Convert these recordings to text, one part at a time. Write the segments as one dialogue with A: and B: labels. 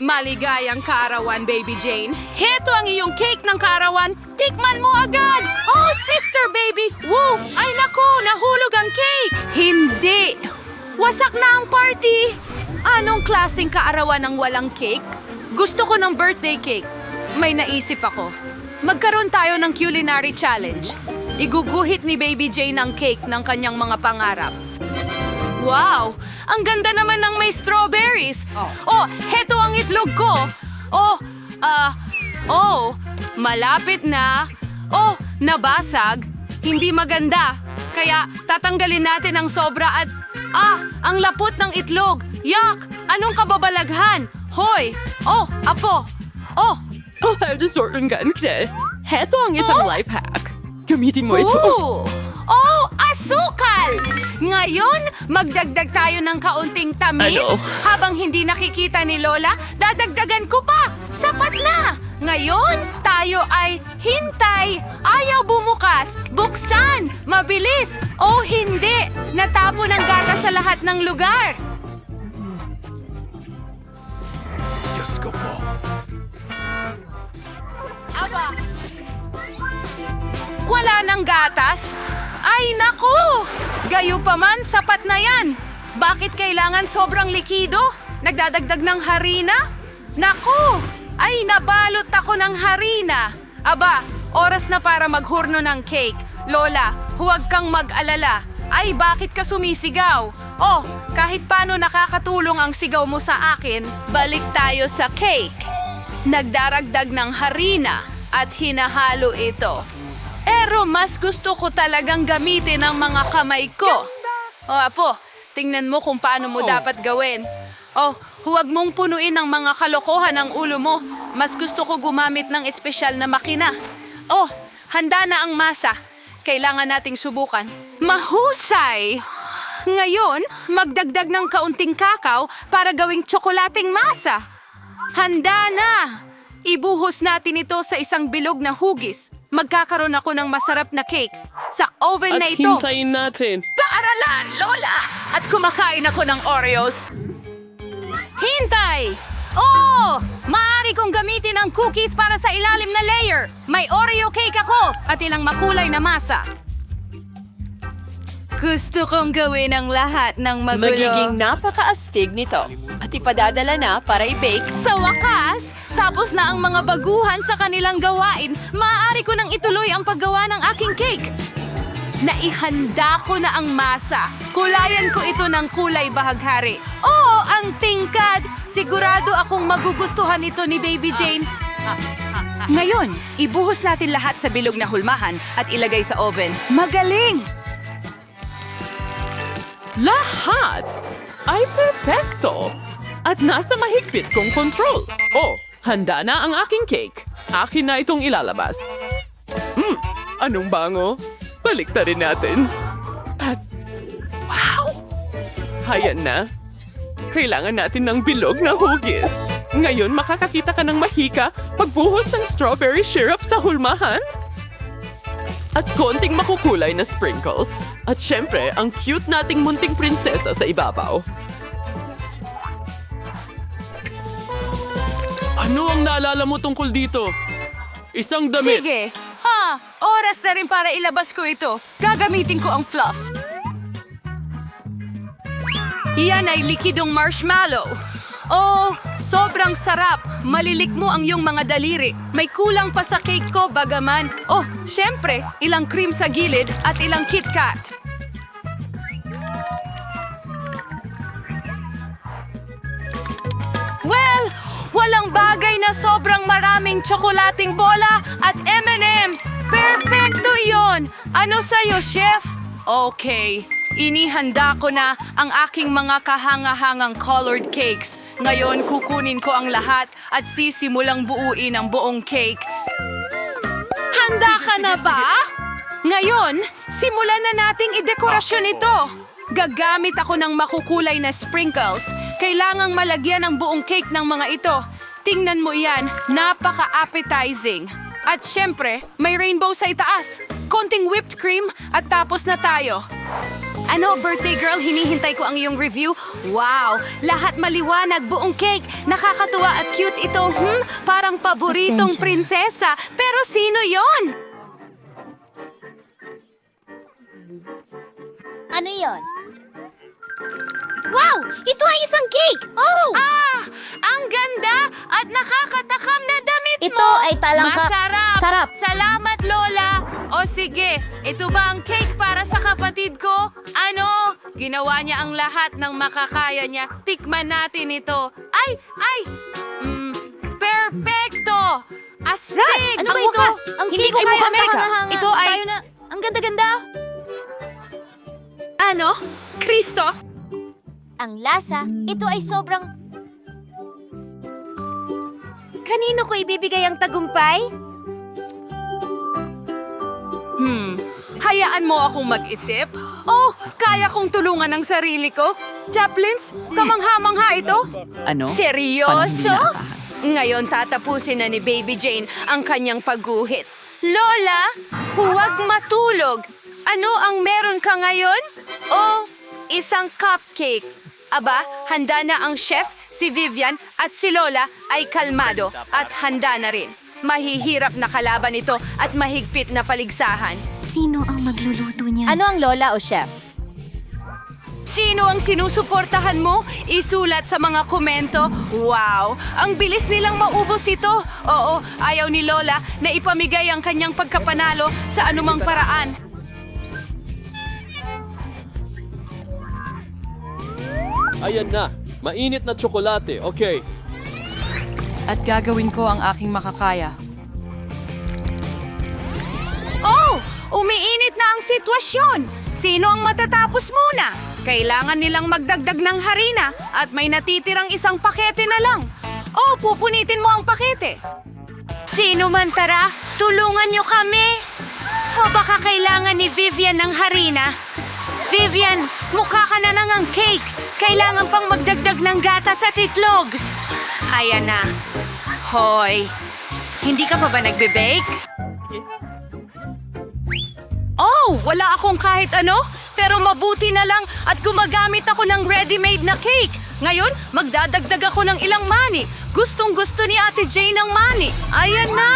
A: Maligayang kaarawan, Baby Jane. Heto ang iyong cake ng kaarawan. Tikman mo agad! Oh, sister, baby! Woo! Ay nako, nahulog ang cake! Hindi! Wasak na ang party! Anong klaseng kaarawan ng walang cake? Gusto ko ng birthday cake. May naisip ako. Magkaroon tayo ng culinary challenge. Iguguhit ni Baby Jane ang cake ng kanyang mga pangarap. Wow! Ang ganda naman ng may strawberries. Oh, heto ang itlog ko. Oh, ah, oh, malapit na. Oh, nabasag. Hindi maganda. Kaya tatanggalin natin ang sobra at ah, ang lapot ng itlog. Yak! Anong kababalaghan? Hoy! Oh, apo! Oh,
B: Oh, disorgan ka. Heto ang isang
A: Oh?
B: life hack. Gamitin mo ito.
A: Ooh! Oh, asukal! Ngayon, magdagdag tayo ng kaunting tamis.
B: Ano?
A: Habang hindi nakikita ni Lola, dadagdagan ko pa. Sapat na! Ngayon, tayo ay hintay. Ayaw bumukas. Buksan! Mabilis! O hindi! Natapon ang gata sa lahat ng lugar.
C: Diyos ko po.
A: Aba! Wala nang gatas? Ay, naku! Gayo pa man, sapat na yan. Bakit kailangan sobrang likido? Nagdadagdag ng harina? Naku! Ay, nabalot ako ng harina. Aba, oras na para maghurno ng cake. Lola, huwag kang mag-alala. Ay, bakit ka sumisigaw? Oh, kahit paano nakakatulong ang sigaw mo sa akin, balik tayo sa cake. Nagdaragdag ng harina at hinahalo ito. Pero mas gusto ko talagang gamitin ang mga kamay ko. O apo, tingnan mo kung paano mo dapat gawin. Oh, huwag mong punuin ng mga kalokohan ang ulo mo. Mas gusto ko gumamit ng espesyal na makina. Oh, handa na ang masa. Kailangan nating subukan. Mahusay! Ngayon, magdagdag ng kaunting kakao para gawing tsokolating masa. Handa na! Ibuhos natin ito sa isang bilog na hugis. Magkakaroon ako ng masarap na cake sa oven
B: At
A: na ito.
B: hintayin natin.
A: Paaralan, Lola! At kumakain ako ng Oreos. Hintay! Oo! Maaari kong gamitin ang cookies para sa ilalim na layer. May Oreo cake ako at ilang makulay na masa. Gusto kong gawin ang lahat ng magulo.
D: Magiging napakaastig nito at ipadadala na para i-bake
A: Sa wakas, tapos na ang mga baguhan sa kanilang gawain, maaari ko nang ituloy ang paggawa ng aking cake. Naihanda ko na ang masa. Kulayan ko ito ng kulay bahaghari. Oo, ang tingkad! Sigurado akong magugustuhan ito ni Baby Jane. Ngayon, ibuhos natin lahat sa bilog na hulmahan at ilagay sa oven. Magaling!
B: Lahat ay perpekto at nasa mahigpit kong control. Oh, handa na ang aking cake. Akin na itong ilalabas. Hmm, anong bango? Balik rin natin. At, wow! Hayan na. Kailangan natin ng bilog na hugis. Ngayon, makakakita ka ng mahika pagbuhos ng strawberry syrup sa hulmahan? At konting makukulay na sprinkles. At syempre, ang cute nating munting prinsesa sa ibabaw. Ano ang naalala mo tungkol dito? Isang damit.
A: Sige. Ha, oras na rin para ilabas ko ito. Gagamitin ko ang fluff. Yan ay likidong marshmallow. Oh, sobrang sarap. Malilik mo ang iyong mga daliri. May kulang pa sa cake ko, bagaman. Oh, syempre, ilang cream sa gilid at ilang KitKat. Well, walang bagay na sobrang maraming tsokolating bola at M&M's. Perfecto yon. Ano sa'yo, chef? Okay, inihanda ko na ang aking mga kahanga-hangang colored cakes. Ngayon, kukunin ko ang lahat at sisimulang buuin ang buong cake. Handa ka na ba? Ngayon, simulan na nating idekorasyon ito. Gagamit ako ng makukulay na sprinkles. Kailangang malagyan ang buong cake ng mga ito. Tingnan mo yan, napaka-appetizing. At syempre, may rainbow sa itaas. Konting whipped cream at tapos na tayo. Ano, birthday girl, hinihintay ko ang iyong review. Wow! Lahat maliwanag, buong cake. Nakakatuwa at cute ito. Hmm? Parang paboritong prinsesa. Pero sino yon?
E: Ano yon? Wow! Ito ay isang cake! Oh!
A: Ah! Ang ganda at nakakatakam na damit mo!
E: Ito ay talangka-
A: Masarap!
E: Sarap.
A: Salamat, Lola! O sige, ito ba ang cake para sa kapatid ko? Ginawa niya ang lahat ng makakaya niya. Tikman natin ito. Ay! Ay! Mm, perfecto! Astig!
E: Ano ba ito? Ang
A: Hindi ko
E: ay
A: kaya Amerika. Ito ay...
E: Tayo na. Ang ganda-ganda.
A: Ano? Kristo?
E: Ang lasa, ito ay sobrang... Kanino ko ibibigay ang tagumpay?
A: Hmm, hayaan mo akong mag-isip? Oh, kaya kong tulungan ang sarili ko? Chaplins, kamangha-mangha ito?
B: Ano?
A: Seryoso? Ngayon tatapusin na ni Baby Jane ang kanyang pagguhit. Lola, huwag matulog. Ano ang meron ka ngayon? Oh, isang cupcake. Aba, handa na ang chef, si Vivian at si Lola ay kalmado at handa na rin. Mahihirap na kalaban ito at mahigpit na paligsahan.
E: Sino ang magluluto niya? Ano ang lola o chef?
A: Sino ang sinusuportahan mo? Isulat sa mga komento. Wow! Ang bilis nilang maubos ito. Oo, ayaw ni Lola na ipamigay ang kanyang pagkapanalo sa anumang paraan.
F: Ayan na. Mainit na tsokolate. Okay.
G: At gagawin ko ang aking makakaya.
A: Oh! Umiinit na ang sitwasyon! Sino ang matatapos muna? Kailangan nilang magdagdag ng harina at may natitirang isang pakete na lang. Oh, pupunitin mo ang pakete. Sino man tara, tulungan niyo kami. O baka kailangan ni Vivian ng harina. Vivian, mukha ka na nang ang cake. Kailangan pang magdagdag ng gatas at itlog. Ayan na. Hoy, hindi ka pa ba nagbe-bake? Oh, wala akong kahit ano, pero mabuti na lang at gumagamit ako ng ready-made na cake. Ngayon, magdadagdag ako ng ilang mani. Gustong gusto ni Ate Jane ng mani. Ayan na!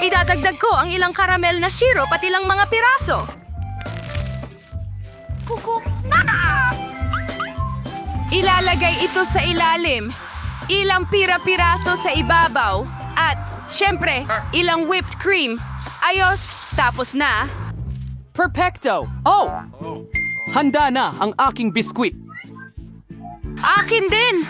A: Idadagdag ko ang ilang karamel na syrup at ilang mga piraso. Kuku, nana! Ilalagay ito sa ilalim. Ilang pira-piraso sa ibabaw. At, syempre, ilang whipped cream. Ayos, tapos na.
B: Perfecto! Oh! Handa na ang aking biskwit.
A: Akin din!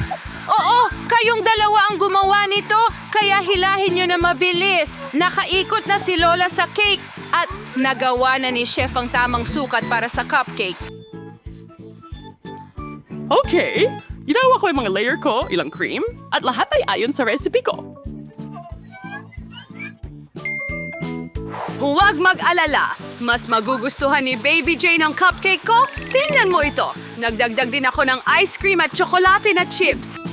A: Oo, kayong dalawa ang gumawa nito, kaya hilahin nyo na mabilis. Nakaikot na si Lola sa cake at nagawa na ni Chef ang tamang sukat para sa cupcake.
B: Okay. Ginawa ko yung mga layer ko, ilang cream, at lahat ay ayon sa recipe ko.
A: Huwag mag-alala. Mas magugustuhan ni Baby Jane ang cupcake ko? Tingnan mo ito. Nagdagdag din ako ng ice cream at tsokolate na chips.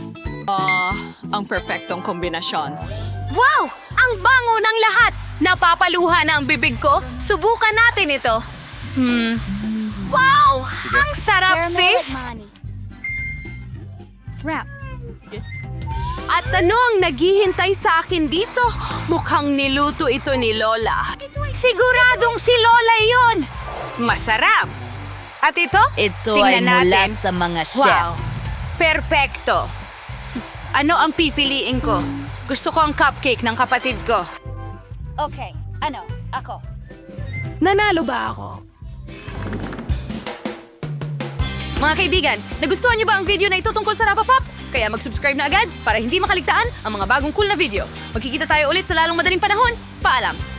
G: Ang perpektong kombinasyon.
A: Wow! Ang bango ng lahat! Napapaluha na ang bibig ko. Subukan natin ito. Hmm. Wow! Ang sarap, sis!
E: Wrap.
A: At ano ang naghihintay sa akin dito? Mukhang niluto ito ni Lola. Siguradong si Lola yon. Masarap. At ito?
H: Ito
A: Tingnan
H: ay mula
A: natin.
H: sa mga chef.
A: Wow. Perpekto. Ano ang pipiliin ko? Gusto ko ang cupcake ng kapatid ko.
E: Okay, ano? Ako.
A: Nanalo ba ako? Mga kaibigan, nagustuhan niyo ba ang video na ito tungkol sa Rapapop? Kaya mag-subscribe na agad para hindi makaligtaan ang mga bagong cool na video. Magkikita tayo ulit sa lalong madaling panahon. Paalam!